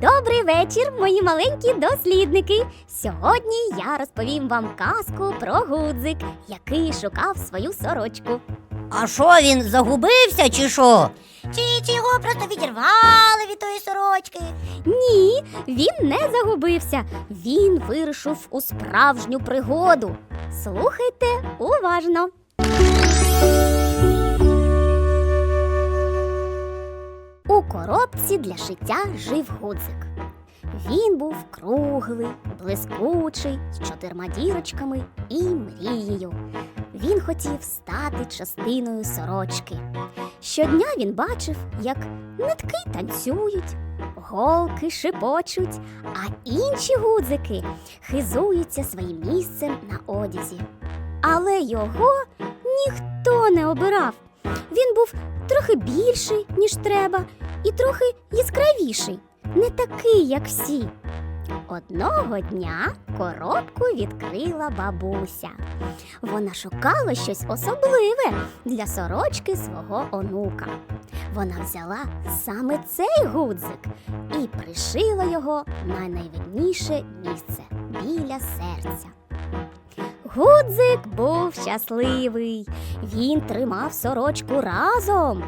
Добрий вечір, мої маленькі дослідники. Сьогодні я розповім вам казку про гудзик, який шукав свою сорочку. А що він загубився чи що? Чи, чи його просто відірвали від тої сорочки? Ні, він не загубився. Він вирушив у справжню пригоду. Слухайте уважно. У коробці для шиття жив гудзик. Він був круглий, блискучий, з чотирма дірочками і мрією. Він хотів стати частиною сорочки. Щодня він бачив, як нитки танцюють, голки шипочуть, а інші гудзики хизуються своїм місцем на одязі. Але його ніхто не обирав. Він був трохи більший, ніж треба, і трохи яскравіший, не такий, як всі. Одного дня коробку відкрила бабуся. Вона шукала щось особливе для сорочки свого онука. Вона взяла саме цей гудзик і пришила його на найвидніше місце біля серця. Гудзик був щасливий. Він тримав сорочку разом,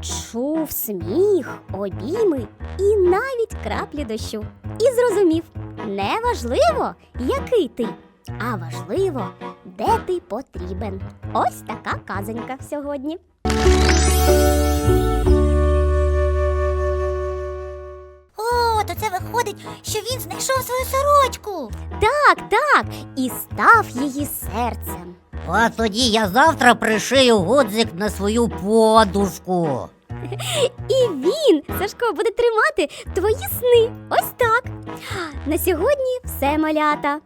чув сміх, обійми і навіть краплі дощу. І зрозумів, не важливо, який ти, а важливо, де ти потрібен. Ось така казонька сьогодні. О, то це виходить, що він знайшов свою сорочку. Так, так, і став її серцем. А тоді я завтра пришию гудзик на свою подушку. І він, Сашко, буде тримати твої сни. Ось так. На сьогодні все малята.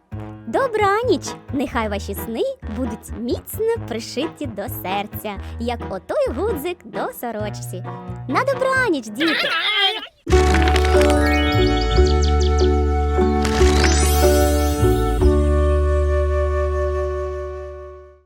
Добраніч! Нехай ваші сни будуть міцно пришиті до серця, як отой гудзик до сорочці. На добраніч, діти!